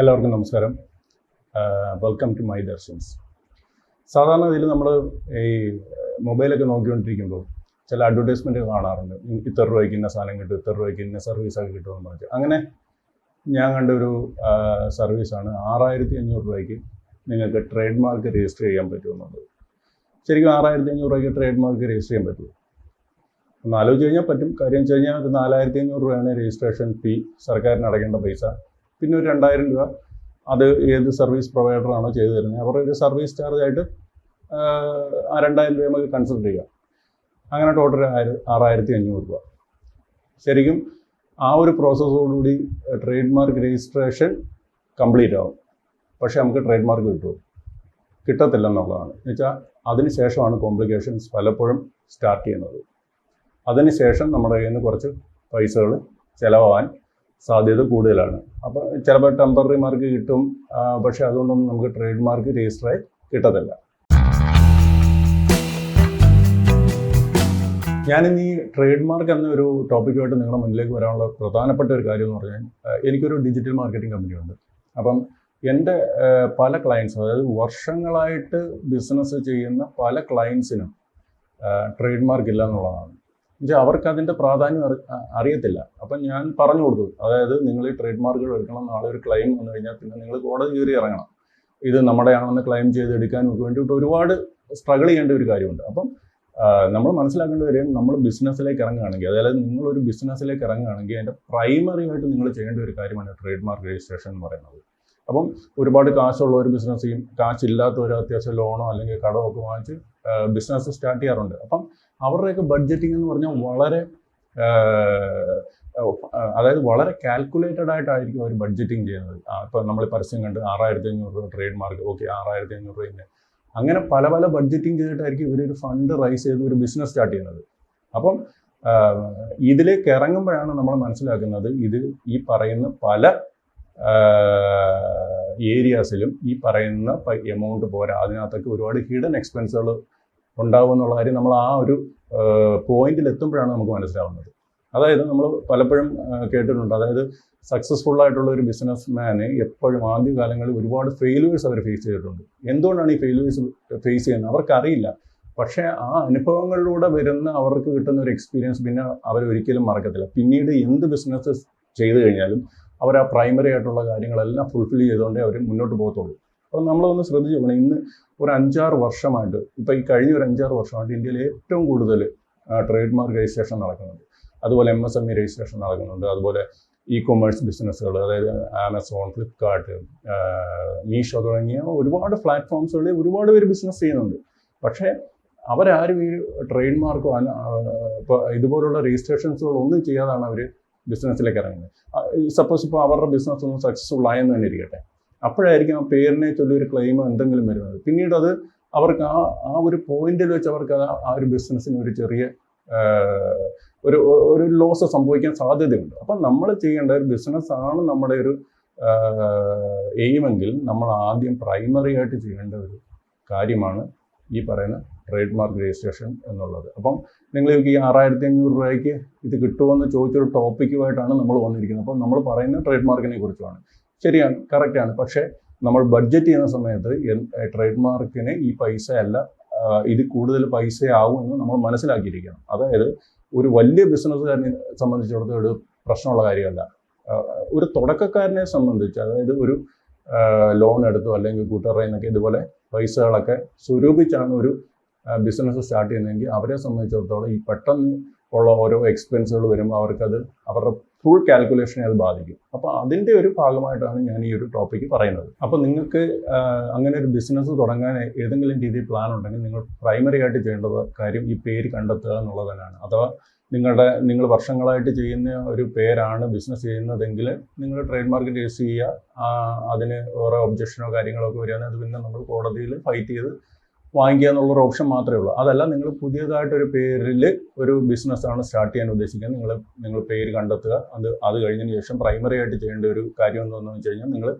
എല്ലാവർക്കും നമസ്കാരം. Welcome to my ദർശൻസ് സാധാരണ ഇതിൽ നമ്മൾ ഈ മൊബൈലൊക്കെ നോക്കിക്കൊണ്ടിരിക്കുമ്പോൾ ചില അഡ്വർടൈസ്മെന്റ് കാണാറുണ്ട്. ഇത്ര രൂപയ്ക്ക് ഇന്ന സാധനം കിട്ടും ഇത്ര രൂപയ്ക്ക് ഇന്ന സർവീസൊക്കെ കിട്ടുമെന്ന് പറഞ്ഞിട്ട്. അങ്ങനെ ഞാൻ കണ്ട ഒരു സർവീസാണ് ആറായിരത്തി അഞ്ഞൂറ് രൂപയ്ക്ക് നിങ്ങൾക്ക് ട്രേഡ് മാർക്ക് രജിസ്റ്റർ ചെയ്യാൻ പറ്റുമെന്നുള്ളത്. ശരിക്കും ആറായിരത്തി അഞ്ഞൂറ് രൂപയ്ക്ക് ട്രേഡ് മാർക്ക് രജിസ്റ്റർ ചെയ്യാൻ പറ്റുമോ? ഒന്ന് ആലോചിച്ച് കഴിഞ്ഞാൽ പറ്റും. കാര്യം വെച്ച് കഴിഞ്ഞാൽ നാലായിരത്തി അഞ്ഞൂറ് രൂപയാണ് രജിസ്ട്രേഷൻ ഫീ സർക്കാരിന് അടയ്ക്കേണ്ട പൈസ. പിന്നെ ഒരു രണ്ടായിരം രൂപ അത് ഏത് സർവീസ് പ്രൊവൈഡറാണോ ചെയ്തു തരുന്നത്. അവർ ഒരു സർവീസ് ചാർജ് ആയിട്ട് ആ രണ്ടായിരം രൂപ നമുക്ക് കൺസിഡർ ചെയ്യാം. അങ്ങനെ ടോട്ടൽ ആയിരം ആറായിരത്തി അഞ്ഞൂറ് രൂപ. ശരിക്കും ആ ഒരു പ്രോസസ്സോടുകൂടി ട്രേഡ് മാർക്ക് രജിസ്ട്രേഷൻ കംപ്ലീറ്റ് ആവും. പക്ഷേ നമുക്ക് ട്രേഡ് മാർക്ക് കിട്ടുമോ? കിട്ടത്തില്ല എന്നുള്ളതാണ്. എന്നുവെച്ചാൽ അതിന് ശേഷമാണ് കോംപ്ലിക്കേഷൻസ് പലപ്പോഴും സ്റ്റാർട്ട് ചെയ്യുന്നത്. അതിന് ശേഷം നമ്മുടെ കയ്യിൽ നിന്ന് കുറച്ച് പൈസകൾ ചിലവാകാൻ സാധ്യത കൂടുതലാണ്. അപ്പോൾ ചിലപ്പോൾ ടെമ്പററി മാർക്ക് കിട്ടും. പക്ഷെ അതുകൊണ്ടൊന്നും നമുക്ക് ട്രേഡ് മാർക്ക് രജിസ്റ്റർ ആയി കിട്ടത്തില്ല. ഞാനിന്ന് ഈ ട്രേഡ് മാർക്ക് എന്ന ഒരു ടോപ്പിക്കുമായിട്ട് നിങ്ങളുടെ മുന്നിലേക്ക് വരാനുള്ള പ്രധാനപ്പെട്ട ഒരു കാര്യം എന്ന് പറഞ്ഞാൽ എനിക്കൊരു ഡിജിറ്റൽ മാർക്കറ്റിംഗ് കമ്പനി ഉണ്ട്. അപ്പം എന്റെ പല ക്ലയൻസും അതായത് വർഷങ്ങളായിട്ട് ബിസിനസ് ചെയ്യുന്ന പല ക്ലയൻസിനും ട്രേഡ് മാർക്ക് ഇല്ല എന്നുള്ളതാണ്. എന്നുവെച്ചാൽ അവർക്ക് അതിന്റെ പ്രാധാന്യം അറിയത്തില്ല. അപ്പം ഞാൻ പറഞ്ഞു കൊടുത്തു. അതായത് നിങ്ങൾ ഈ ട്രേഡ് മാർക്കുകൾ എടുക്കണം നാളെ ഒരു ക്ലെയിം വന്നു കഴിഞ്ഞാൽ പിന്നെ നിങ്ങൾ കോടതി കയറി ഇറങ്ങണം. ഇത് നമ്മുടെയാണെന്ന് ക്ലെയിം ചെയ്ത് എടുക്കാനും ഒക്കെ വേണ്ടിയിട്ട് ഒരുപാട് സ്ട്രഗിൾ ചെയ്യേണ്ട ഒരു കാര്യമുണ്ട്. അപ്പം നമ്മൾ മനസ്സിലാക്കേണ്ട കാര്യം നമ്മൾ ബിസിനസ്സിലേക്ക് ഇറങ്ങുകയാണെങ്കിൽ അതായത് നിങ്ങളൊരു ബിസിനസ്സിലേക്ക് ഇറങ്ങുകയാണെങ്കിൽ അതിന്റെ പ്രൈമറി ആയിട്ട് നിങ്ങൾ ചെയ്യേണ്ട ഒരു കാര്യമാണ് ട്രേഡ് മാർക്ക് രജിസ്ട്രേഷൻ എന്ന് പറയുന്നത്. അപ്പം ഒരുപാട് കാശുള്ള ഒരു ബിസിനസ് ചെയ്യും ഒരു അത്യാവശ്യം ലോണോ അല്ലെങ്കിൽ കടമോ ഒക്കെ വാങ്ങിച്ച് ബിസിനസ് സ്റ്റാർട്ട് ചെയ്യാറുണ്ട്. അപ്പം അവരുടെയൊക്കെ ബഡ്ജറ്റിംഗ് എന്ന് പറഞ്ഞാൽ വളരെ അതായത് വളരെ കാൽക്കുലേറ്റഡ് ആയിട്ടായിരിക്കും അവർ ബഡ്ജറ്റിംഗ് ചെയ്യുന്നത്. ഇപ്പം നമ്മൾ പരസ്യം കണ്ട് ആറായിരത്തി അഞ്ഞൂറ് രൂപ ട്രേഡ് മാർക്ക് ഓക്കെ ആറായിരത്തി അഞ്ഞൂറ് രൂപ അങ്ങനെ പല പല ബഡ്ജറ്റിംഗ് ചെയ്തിട്ടായിരിക്കും ഇവരൊരു ഫണ്ട് റൈസ് ചെയ്ത് ഒരു ബിസിനസ് സ്റ്റാർട്ട് ചെയ്യുന്നത്. അപ്പം ഇതിലേക്ക് ഇറങ്ങുമ്പോഴാണ് നമ്മൾ മനസ്സിലാക്കുന്നത് ഇത് ഈ പറയുന്ന പല ഏരിയാസിലും ഈ പറയുന്ന എമൗണ്ട് പോരാ. അതിനകത്തൊക്കെ ഒരുപാട് ഹിഡൻ എക്സ്പെൻസുകൾ ഉണ്ടാവും എന്നുള്ള കാര്യം നമ്മൾ ആ ഒരു പോയിന്റിൽ എത്തുമ്പോഴാണ് നമുക്ക് മനസ്സിലാവുന്നത്. അതായത് നമ്മൾ പലപ്പോഴും കേട്ടിട്ടുണ്ട്. അതായത് സക്സസ്ഫുൾ ആയിട്ടുള്ള ഒരു ബിസിനസ് മാന് എപ്പോഴും ആദ്യകാലങ്ങളിൽ ഒരുപാട് ഫെയിലുവേഴ്സ് അവർ ഫേസ് ചെയ്തിട്ടുണ്ട്. എന്തുകൊണ്ടാണ് ഈ ഫെയിലുവേഴ്സ് ഫേസ് ചെയ്യുന്നത്? അവർക്കറിയില്ല. പക്ഷേ ആ അനുഭവങ്ങളിലൂടെ വരുന്ന അവർക്ക് കിട്ടുന്ന ഒരു എക്സ്പീരിയൻസ് പിന്നെ അവർ ഒരിക്കലും മറക്കത്തില്ല. പിന്നീട് എന്ത് ബിസിനസ് ചെയ്തു കഴിഞ്ഞാലും അവർ ആ പ്രൈമറി ആയിട്ടുള്ള കാര്യങ്ങളെല്ലാം ഫുൾഫിൽ ചെയ്തുകൊണ്ടേ അവർ മുന്നോട്ട് പോകത്തുള്ളൂ. അപ്പോൾ നമ്മളൊന്ന് ശ്രദ്ധിച്ചു പോകണം ഇന്ന് ഒരു അഞ്ചാറ് വർഷമായിട്ട് ഇപ്പോൾ ഈ കഴിഞ്ഞ ഒരു അഞ്ചാറ് വർഷമായിട്ട് ഇന്ത്യയിൽ ഏറ്റവും കൂടുതൽ ട്രേഡ് മാർക്ക് രജിസ്ട്രേഷൻ നടക്കുന്നുണ്ട്. അതുപോലെ M S M E registration നടക്കുന്നുണ്ട്. അതുപോലെ ഇ കൊമേഴ്സ് ബിസിനസ്സുകൾ അതായത് ആമസോൺ ഫ്ലിപ്കാർട്ട് മീഷോ തുടങ്ങിയ ഒരുപാട് പ്ലാറ്റ്ഫോംസുകളിൽ ഒരുപാട് പേര് ബിസിനസ് ചെയ്യുന്നുണ്ട്. പക്ഷേ അവരാരും ഈ ട്രേഡ് മാർക്കോ ഇതുപോലുള്ള രജിസ്ട്രേഷൻസുകളൊന്നും ചെയ്യാതാണ് അവർ ബിസിനസ്സിലേക്ക് ഇറങ്ങുന്നത് സപ്പോസ് ഇപ്പോൾ അവരുടെ ബിസിനസ് ഒന്ന് സക്സസ്ഫുൾ ആയെന്ന് തന്നെ ഇരിക്കട്ടെ. അപ്പോഴായിരിക്കും ആ പേരിനെ ചൊല്ലി ഒരു ക്ലെയിം എന്തെങ്കിലും വരുന്നത്. പിന്നീട് അത് അവർക്ക് ആ ആ ഒരു പോയിന്റിൽ വെച്ച് അവർക്ക് അത് ആ ഒരു ബിസിനസ്സിന് ഒരു ചെറിയ ഒരു ഒരു ലോസ് സംഭവിക്കാൻ സാധ്യതയുണ്ട്. അപ്പം നമ്മൾ ചെയ്യേണ്ട ഒരു ബിസിനസ്സാണ് നമ്മുടെ ഒരു എയിമെങ്കിൽ നമ്മൾ ആദ്യം പ്രൈമറി ആയിട്ട് ചെയ്യേണ്ട ഒരു കാര്യമാണ് ഈ പറയുന്ന ട്രേഡ് മാർക്ക് രജിസ്ട്രേഷൻ എന്നുള്ളത്. അപ്പം നിങ്ങൾ ഈ ആറായിരത്തി അഞ്ഞൂറ് രൂപയ്ക്ക് ഇത് കിട്ടുമെന്ന് ചോദിച്ചൊരു ടോപ്പിക്കുമായിട്ടാണ് നമ്മൾ വന്നിരിക്കുന്നത്. അപ്പം നമ്മൾ പറയുന്ന ട്രേഡ് മാർക്കിനെ കുറിച്ചുമാണ്. ശരിയാണ് കറക്റ്റാണ് പക്ഷേ നമ്മൾ ബഡ്ജറ്റ് ചെയ്യുന്ന സമയത്ത് ട്രേഡ് മാർക്കിന് ഈ പൈസ അല്ല ഇത് കൂടുതൽ പൈസയാവും എന്ന് നമ്മൾ മനസ്സിലാക്കിയിരിക്കണം. അതായത് ഒരു വലിയ ബിസിനസ്സുകാരനെ സംബന്ധിച്ചിടത്തോളം ഒരു പ്രശ്നമുള്ള കാര്യമല്ല. ഒരു തുടക്കക്കാരനെ സംബന്ധിച്ച് അതായത് ഒരു ലോൺ എടുത്തോ അല്ലെങ്കിൽ കൂട്ടുകാരുടെ നിന്നൊക്കെ ഇതുപോലെ പൈസകളൊക്കെ സ്വരൂപിച്ചാണ് ഒരു ബിസിനസ് സ്റ്റാർട്ട് ചെയ്യുന്നതെങ്കിൽ അവരെ സംബന്ധിച്ചിടത്തോളം ഈ പെട്ടെന്ന് ഉള്ള ഓരോ എക്സ്പെൻസുകൾ വരുമ്പോൾ അവർക്കത് അവരുടെ ഫുൾ കാൽക്കുലേഷനെ അത് ബാധിക്കും. അപ്പോൾ അതിന്റെ ഒരു ഭാഗമായിട്ടാണ് ഞാൻ ഈ ഒരു ടോപ്പിക്ക് പറയുന്നത്. അപ്പോൾ നിങ്ങൾക്ക് അങ്ങനെ ഒരു ബിസിനസ് തുടങ്ങാൻ ഏതെങ്കിലും രീതിയിൽ പ്ലാൻ ഉണ്ടെങ്കിൽ നിങ്ങൾ പ്രൈമറി ആയിട്ട് ചെയ്യേണ്ടത് കാര്യം ഈ പേര് കണ്ടെത്തുക എന്നുള്ളത് തന്നെയാണ് അഥവാ നിങ്ങളുടെ നിങ്ങൾ വർഷങ്ങളായിട്ട് ചെയ്യുന്ന ഒരു പേരാണ് ബിസിനസ് ചെയ്യുന്നതെങ്കിൽ നിങ്ങൾ ട്രേഡ് മാർക്ക് രജിസ്റ്റർ ചെയ്യുക. അതിന് ഓരോ ഒബ്ജക്ഷനോ കാര്യങ്ങളോ ഒക്കെ വരികയാണെങ്കിൽ അത് പിന്നെ നമ്മൾ കോടതിയിൽ ഫൈറ്റ് ചെയ്ത് വാങ്ങിക്കുക എന്നുള്ളൊരു ഓപ്ഷൻ മാത്രമേ ഉള്ളൂ. അതല്ല നിങ്ങൾ പുതിയതായിട്ടൊരു പേരിൽ ഒരു ബിസിനസ്സാണ് സ്റ്റാർട്ട് ചെയ്യാൻ ഉദ്ദേശിക്കുന്നത്. നിങ്ങൾ നിങ്ങൾ പേര് കണ്ടെത്തുക. അത് അത് കഴിഞ്ഞതിന് ശേഷം പ്രൈമറി ആയിട്ട് ചെയ്യേണ്ട ഒരു കാര്യം എന്താണെന്ന് വെച്ച് കഴിഞ്ഞാൽ നിങ്ങൾ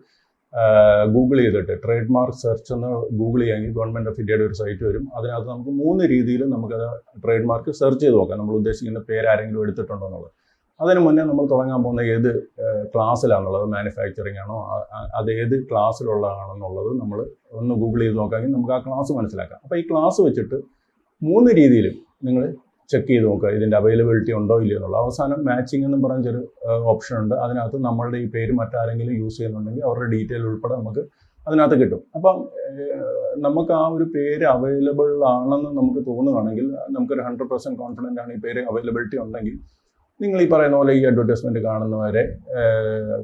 ഗൂഗിൾ ചെയ്തിട്ട് ട്രേഡ് മാർക്ക് സെർച്ച് എന്ന് ഗൂഗിൾ ചെയ്യാമെങ്കിൽ ഗവൺമെന്റ് ഓഫ് ഇന്ത്യയുടെ ഒരു സൈറ്റ് വരും. അതിനകത്ത് നമുക്ക് മൂന്ന് രീതിയിൽ നമുക്കത് ട്രേഡ് മാർക്ക് സെർച്ച് ചെയ്ത് നോക്കാം. നമ്മൾ ഉദ്ദേശിക്കുന്ന പേര് ആരെങ്കിലും എടുത്തിട്ടുണ്ടോ എന്നുള്ളത്. അതിന് മുന്നേ നമ്മൾ തുടങ്ങാൻ പോകുന്ന ഏത് ക്ലാസ്സിലാണുള്ളത് മാനുഫാക്ചറിങ് ആണോ? അത് ഏത് ക്ലാസ്സിലുള്ളതാണെന്നുള്ളത് നമ്മൾ ഒന്ന് ഗൂഗിൾ ചെയ്ത് നോക്കാമെങ്കിൽ നമുക്ക് ആ ക്ലാസ് മനസ്സിലാക്കാം. അപ്പോൾ ഈ ക്ലാസ് വെച്ചിട്ട് മൂന്ന് രീതിയിലും നിങ്ങൾ ചെക്ക് ചെയ്ത് നോക്കുക ഇതിന്റെ അവൈലബിലിറ്റി ഉണ്ടോ ഇല്ലയോ എന്നുള്ളത്. അവസാനം മാച്ചിങ് എന്ന് പറഞ്ഞ പറഞ്ഞൊരു ഓപ്ഷൻ ഉണ്ട്. അതിനകത്ത് നമ്മളുടെ ഈ പേര് മറ്റാരെങ്കിലും യൂസ് ചെയ്യുന്നുണ്ടെങ്കിൽ അവരുടെ ഡീറ്റെയിൽ ഉൾപ്പെടെ നമുക്ക് അതിനകത്ത് കിട്ടും. അപ്പം നമുക്ക് ആ ഒരു പേര് അവൈലബിൾ ആണെന്ന് നമുക്ക് തോന്നുകയാണെങ്കിൽ നമുക്കൊരു ഹൺഡ്രഡ് പെർസെന്റ് കോൺഫിഡന്റ് ആണ് ഈ പേര് അവൈലബിലിറ്റി ഉണ്ടെങ്കിൽ നിങ്ങൾ ഈ പറയുന്ന പോലെ ഈ അഡ്വർടൈസ്മെന്റ് കാണുന്നവരെ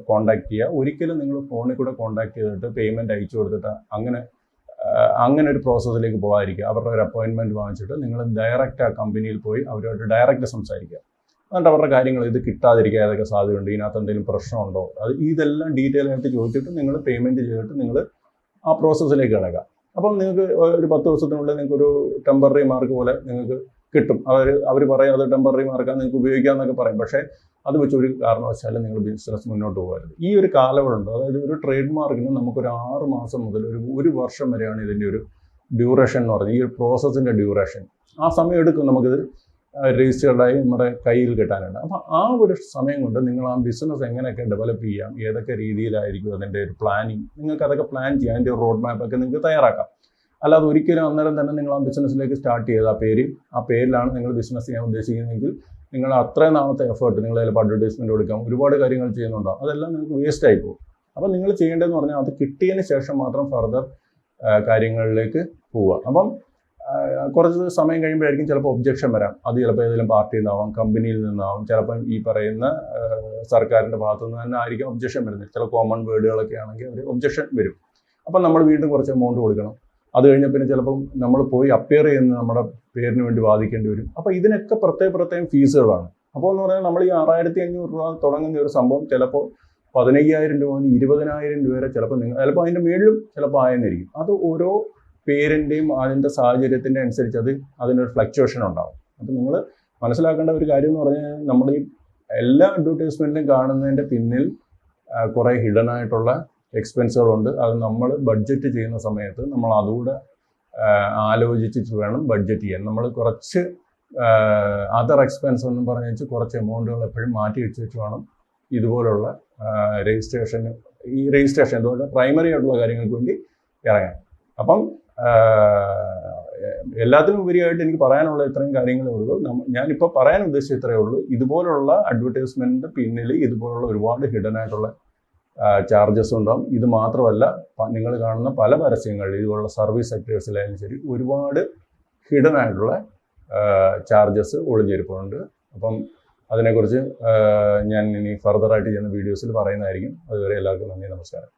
കോൺടാക്ട് ചെയ്യുക. ഒരിക്കലും നിങ്ങൾ ഫോണിൽ കൂടെ കോൺടാക്ട് ചെയ്തിട്ട് പേയ്മെന്റ് അയച്ചു കൊടുത്തിട്ട് അങ്ങനെ അങ്ങനെ ഒരു പ്രോസസ്സിലേക്ക് പോകാതിരിക്കുക. അവരുടെ ഒരു അപ്പോയിൻമെന്റ് വാങ്ങിച്ചിട്ട് നിങ്ങൾ ഡയറക്റ്റ് ആ കമ്പനിയിൽ പോയി അവരുമായിട്ട് ഡയറക്റ്റ് സംസാരിക്കുക. എന്നിട്ട് അവരുടെ കാര്യങ്ങൾ ഇത് കിട്ടാതിരിക്കുക ഏതൊക്കെ സാധ്യതയുണ്ട്? ഇതിനകത്ത് എന്തെങ്കിലും പ്രശ്നമുണ്ടോ? അത് ഇതെല്ലാം ഡീറ്റെയിൽ ആയിട്ട് ചോദിച്ചിട്ട് നിങ്ങൾ പേയ്മെന്റ് ചെയ്തിട്ട് നിങ്ങൾ ആ പ്രോസസ്സിലേക്ക് കിടക്കുക. അപ്പം നിങ്ങൾക്ക് ഒരു പത്ത് ദിവസത്തിനുള്ളിൽ നിങ്ങൾക്ക് ഒരു ടെമ്പററി മാർക്ക് പോലെ നിങ്ങൾക്ക് കിട്ടും. അവർ അവർ പറയും അത് ടെമ്പററി മാർക്കാണ് നിങ്ങൾക്ക് ഉപയോഗിക്കാമെന്നൊക്കെ പറയും. പക്ഷേ അത് വെച്ച് ഒരു കാരണവശാലും നിങ്ങൾ ബിസിനസ് മുന്നോട്ട് പോകരുത്. ഈ ഒരു കാലയളവുണ്ട് അതായത് ഒരു ട്രേഡ് മാർക്കിന് നമുക്കൊരു ആറ് മാസം മുതൽ ഒരു ഒരു വർഷം വരെയാണ് ഇതിന്റെ ഒരു ഡ്യൂറേഷൻ എന്ന് പറയുന്നത് ഈ ഒരു പ്രോസസ്സിന്റെ ഡ്യൂറേഷൻ ആ സമയം എടുക്കും നമുക്കിത് രജിസ്റ്റേർഡായി നമ്മുടെ കയ്യിൽ കിട്ടാനുണ്ട് അപ്പം ആ ഒരു സമയം കൊണ്ട് നിങ്ങൾ ആ ബിസിനസ് എങ്ങനെയൊക്കെ ഡെവലപ്പ് ചെയ്യാം ഏതൊക്കെ രീതിയിലായിരിക്കും അതിന്റെ ഒരു പ്ലാനിങ് നിങ്ങൾക്ക് അതൊക്കെ പ്ലാൻ ചെയ്യാം അതിന്റെ റോഡ് മാപ്പ് ഒക്കെ നിങ്ങൾക്ക് തയ്യാറാക്കാം. അല്ലാതെ ഒരിക്കലും അന്നേരം തന്നെ നിങ്ങൾ ആ ബിസിനസ്സിലേക്ക് സ്റ്റാർട്ട് ചെയ്ത് ആ പേര് ആ പേരിലാണ് നിങ്ങൾ ബിസിനസ് ചെയ്യാൻ ഉദ്ദേശിക്കുന്നതെങ്കിൽ നിങ്ങൾ അത്രയും നാളത്തെ എഫേർട്ട് നിങ്ങൾ ചിലപ്പോൾ അഡ്വർടൈസ്മെന്റ് കൊടുക്കാം ഒരുപാട് കാര്യങ്ങൾ ചെയ്യുന്നുണ്ടോ? അതെല്ലാം നിങ്ങൾക്ക് വേസ്റ്റ് ആയി പോകും. അപ്പോൾ നിങ്ങൾ ചെയ്യേണ്ടതെന്ന് പറഞ്ഞാൽ അത് കിട്ടിയതിന് ശേഷം മാത്രം ഫർദർ കാര്യങ്ങളിലേക്ക് പോവുക. അപ്പം കുറച്ച് സമയം കഴിയുമ്പോഴായിരിക്കും ചിലപ്പോൾ ഒബ്ജക്ഷൻ വരാം. അത് ചിലപ്പോൾ ഏതെങ്കിലും പാർട്ടിയിൽ നിന്നാവാം കമ്പനിയിൽ നിന്നാവാം ചിലപ്പം ഈ പറയുന്ന സർക്കാരിന്റെ ഭാഗത്തു നിന്ന് തന്നെ ആയിരിക്കും ഒബ്ജക്ഷൻ വരുന്നത്. ചില കോമൺ വേർഡുകളൊക്കെ ആണെങ്കിൽ അവർ ഒബ്ജക്ഷൻ വരും. അപ്പം നമ്മൾ വീണ്ടും കുറച്ച് എമൗണ്ട് കൊടുക്കണം. അത് കഴിഞ്ഞ പിന്നെ ചിലപ്പം നമ്മൾ പോയി അപ്പിയർ ചെയ്യുന്ന നമ്മുടെ പേരിന് വേണ്ടി വാദിക്കേണ്ടി വരും. അപ്പോൾ ഇതിനൊക്കെ പ്രത്യേക പ്രത്യേകം ഫീസുകളാണ് അപ്പോൾ എന്ന് പറഞ്ഞാൽ നമ്മൾ ഈ ആറായിരത്തി അഞ്ഞൂറ് രൂപ തുടങ്ങുന്ന ഒരു സംഭവം ചിലപ്പോൾ പതിനയ്യായിരം രൂപ മുതൽ ഇരുപതിനായിരം രൂപ വരെ ചിലപ്പോൾ നിങ്ങൾ ചിലപ്പോൾ അതിന്റെ മേളിലും ചിലപ്പോൾ ആയെന്നിരിക്കും അത് ഓരോ പേരിന്റെയും അതിന്റെ സാഹചര്യത്തിന്റെ അനുസരിച്ച് അത് അതിനൊരു ഫ്ലക്ച്വേഷൻ ഉണ്ടാവും. അപ്പം നിങ്ങൾ മനസ്സിലാക്കേണ്ട ഒരു കാര്യം എന്ന് പറഞ്ഞാൽ നമ്മൾ ഈ എല്ലാ അഡ്വർടൈസ്മെന്റിലും കാണുന്നതിന്റെ പിന്നിൽ കുറേ ഹിഡൻ ആയിട്ടുള്ള എക്സ്പെൻസുകളുണ്ട് അത് നമ്മൾ ബഡ്ജറ്റ് ചെയ്യുന്ന സമയത്ത് നമ്മൾ അതുകൂടെ ആലോചിച്ചിട്ട് വേണം ബഡ്ജറ്റ് ചെയ്യാൻ. നമ്മൾ കുറച്ച് അതർ എക്സ്പെൻസ് എന്ന് പറഞ്ഞു വെച്ചാൽ കുറച്ച് എമൗണ്ടുകൾ എപ്പോഴും മാറ്റി വെച്ച് വെച്ച് വേണം ഇതുപോലുള്ള രജിസ്ട്രേഷൻ ഈ രജിസ്ട്രേഷൻ ഇതുപോലെ പ്രൈമറി ആയിട്ടുള്ള കാര്യങ്ങൾക്ക് വേണ്ടി ഇറങ്ങാൻ. അപ്പം എല്ലാത്തിനും ഉപരിയായിട്ട് എനിക്ക് പറയാനുള്ള ഇത്രയും കാര്യങ്ങളേ ഉള്ളൂ. ഞാനിപ്പോൾ പറയാൻ ഉദ്ദേശിച്ച ഇത്രയേ ഉള്ളൂ. ഇതുപോലുള്ള അഡ്വർടൈസ്മെന്റിന്റെ പിന്നിൽ ഇതുപോലുള്ള ഒരുപാട് ഹിഡൻ ആയിട്ടുള്ള ചാർജസ് ഉണ്ടാവും. ഇത് മാത്രമല്ല നിങ്ങൾ കാണുന്ന പല പരസ്യങ്ങളിൽ ഇതുപോലുള്ള സർവീസ് സെക്ടേഴ്സിലായാലും ശരി ഒരുപാട് ഹിഡൻ ആയിട്ടുള്ള ചാർജസ് ഒളിഞ്ഞിരിപ്പുണ്ട്. അപ്പം അതിനെക്കുറിച്ച് ഞാൻ ഇനി ഫർദറായിട്ട് ചെയ്യുന്ന വീഡിയോസിൽ പറയുന്നതായിരിക്കും. അതുവരെ എല്ലാവർക്കും നന്ദി നമസ്കാരം.